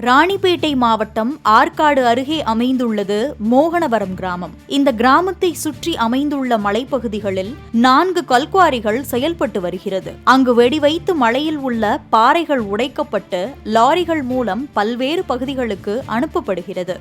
ராணிப்பேட்டை மாவட்டம் ஆற்காடு அருகே அமைந்துள்ளது மோகனவரம் கிராமம். இந்த கிராமத்தை சுற்றி அமைந்துள்ள மலைப்பகுதிகளில் நான்கு கல்குவாரிகள் செயல்பட்டு வருகிறது. அங்கு வெடிவைத்து மலையில் உள்ள பாறைகள் உடைக்கப்பட்டு லாரிகள் மூலம் பல்வேறு பகுதிகளுக்கு அனுப்பப்படுகிறது.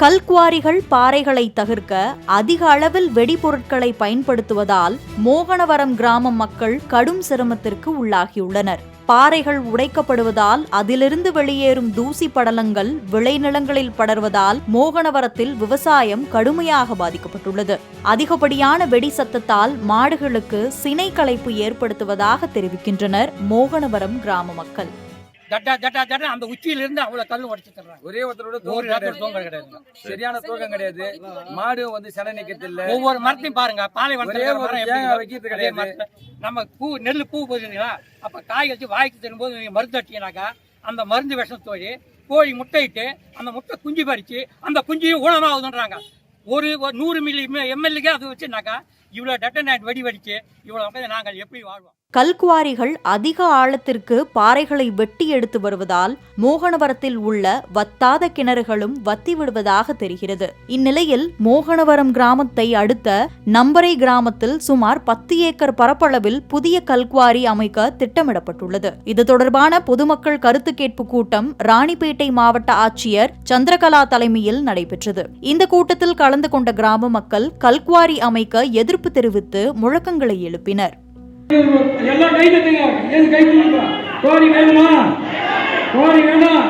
கல்குவாரிகள் பாறைகளை தகர்க்க அதிக அளவில் வெடிபொருட்களை பயன்படுத்துவதால் மோகனவரம் கிராம மக்கள் கடும் சிரமத்திற்கு உள்ளாகியுள்ளனர். பாறைகள் உடைக்கப்படுவதால் அதிலிருந்து வெளியேறும் தூசி படலங்கள் விளைநிலங்களில் படர்வதால் மோகனவரத்தில் விவசாயம் கடுமையாக பாதிக்கப்பட்டுள்ளது. அதிகப்படியான வெடி சத்தத்தால் மாடுகளுக்கு சினை களைப்பு ஏற்படுத்துவதாக தெரிவிக்கின்றனர் மோகனவரம் கிராம மக்கள். தட்டா தட்டா தட்டா அந்த உச்சியில இருந்து அவ்வளவு கல்லு உடைச்சு தர்றாங்க. ஒரே ஒருத்தரோட ஒரு தூக்கம் கிடையாது. சரியான தூக்கம் கிடையாது. மாடு வந்து சென நிக்கிறது இல்ல ஒவ்வொரு மரத்தையும் பாருங்க பாலை ஒரே ஒரு தேங்காய் வைக்கிறது கிடையாது. நம்ம பூ நெல் பூ போதுங்களா அப்ப காய் வச்சு வாய்க்கு தரும்போது நீங்க மருந்து அடிச்சீங்கன்னாக்கா அந்த மருந்து விஷம் தோழி கோழி முட்டையிட்டு அந்த முட்டை குஞ்சு பறிச்சு அந்த குஞ்சியும் ஊனமாகுதுன்றாங்க. ஒரு ஒரு நூறு மில்லி எம்எல்ஏக்கே அது வச்சுனாக்கா இவ்வளவு டெட்டனைட் வெடி வெடிச்சு இவ்வளவு நாங்கள் எப்படி வாழ்வோம்? கல்குவாரிகள் அதிக ஆழத்திற்கு பாறைகளை வெட்டி எடுத்து வருவதால் மோகனவரத்தில் உள்ள வத்தாத கிணறுகளும் வத்தி விடுவதாக தெரிகிறது. இந்நிலையில் மோகனவரம் கிராமத்தை அடுத்த நம்பரை கிராமத்தில் சுமார் பத்து ஏக்கர் பரப்பளவில் புதிய கல்குவாரி அமைக்க திட்டமிடப்பட்டுள்ளது. இது தொடர்பான பொதுமக்கள் கருத்து கேட்பு கூட்டம் ராணிப்பேட்டை மாவட்ட ஆட்சியர் சந்திரகலா தலைமையில் நடைபெற்றது. இந்த கூட்டத்தில் கலந்து கொண்ட கிராம மக்கள் கல்குவாரி அமைக்க எதிர்ப்பு எதிர்ப்பு தெரிவித்து முழக்கங்களை எழுப்பினர். எல்லாம் கை தட்டுங்க ஏன் கை தட்டுங்க கோரி வேணுமா கோரி வேணும்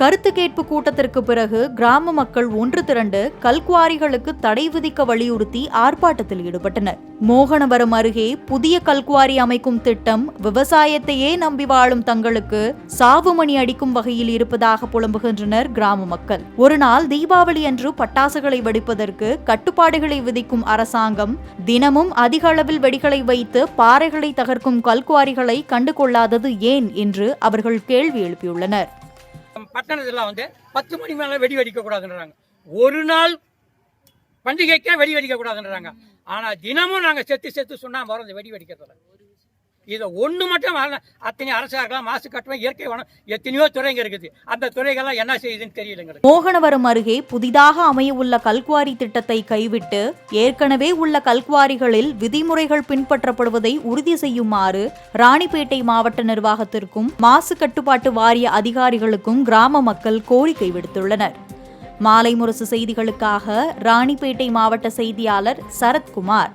கருத்து கேட்பு கூட்டத்திற்கு பிறகு கிராம மக்கள் ஒன்று திரண்டு கல்குவாரிகளுக்கு தடை விதிக்க வலியுறுத்தி ஆர்ப்பாட்டத்தில் ஈடுபட்டனர். மோகனவரம் அருகே புதிய கல்குவாரி அமைக்கும் திட்டம் விவசாயத்தையே நம்பி வாழும் தங்களுக்கு சாவுமணி அடிக்கும் வகையில் இருப்பதாக புலம்புகின்றனர் கிராம மக்கள். ஒரு நாள் தீபாவளி அன்று பட்டாசுகளை வெடிப்பதற்கு கட்டுப்பாடுகளை விதிக்கும் அரசாங்கம் தினமும் அதிக அளவில் வெடிகளை வைத்து பாறைகளை தகர்க்கும் கல்குவாரிகளை கண்டுகொள்ளாதது ஏன் என்று அவர்கள் கேள்வி எழுப்பியுள்ளனர். பட்டணத்துல வந்து பத்து மணி மேலே வெடி வெடிக்கக்கூடாதுன்றாங்க. ஒரு நாள் பண்டிகைக்கே வெடி வெடிக்கக்கூடாதுன்றாங்க. ஆனால் தினமும் நாங்கள் செத்து செத்து சொன்னால் வரோம் வெடி வெடிக்கிறதுல இதை ஒன்று மட்டும் அத்தனை அரசா இருக்கலாம் மாசு கட்டணம் இயற்கை வனம் எத்தனையோ துறைங்க இருக்குது. அந்த துறைகள்லாம் என்ன செய்யுதுன்னு தெரியலங்க மோகனவரம் அருகே புதிதாக அமையவுள்ள கல்குவாரி திட்டத்தை கைவிட்டு ஏற்கனவே உள்ள கல்குவாரிகளில் விதிமுறைகள் பின்பற்றப்படுவதை உறுதி செய்யுமாறு ராணிப்பேட்டை மாவட்ட நிர்வாகத்திற்கும் மாசு கட்டுப்பாட்டு வாரிய அதிகாரிகளுக்கும் கிராம மக்கள் கோரிக்கை விடுத்துள்ளனர். மாலை முரசு செய்திகளுக்காக ராணிப்பேட்டை மாவட்ட செய்தியாளர் சரத்குமார்.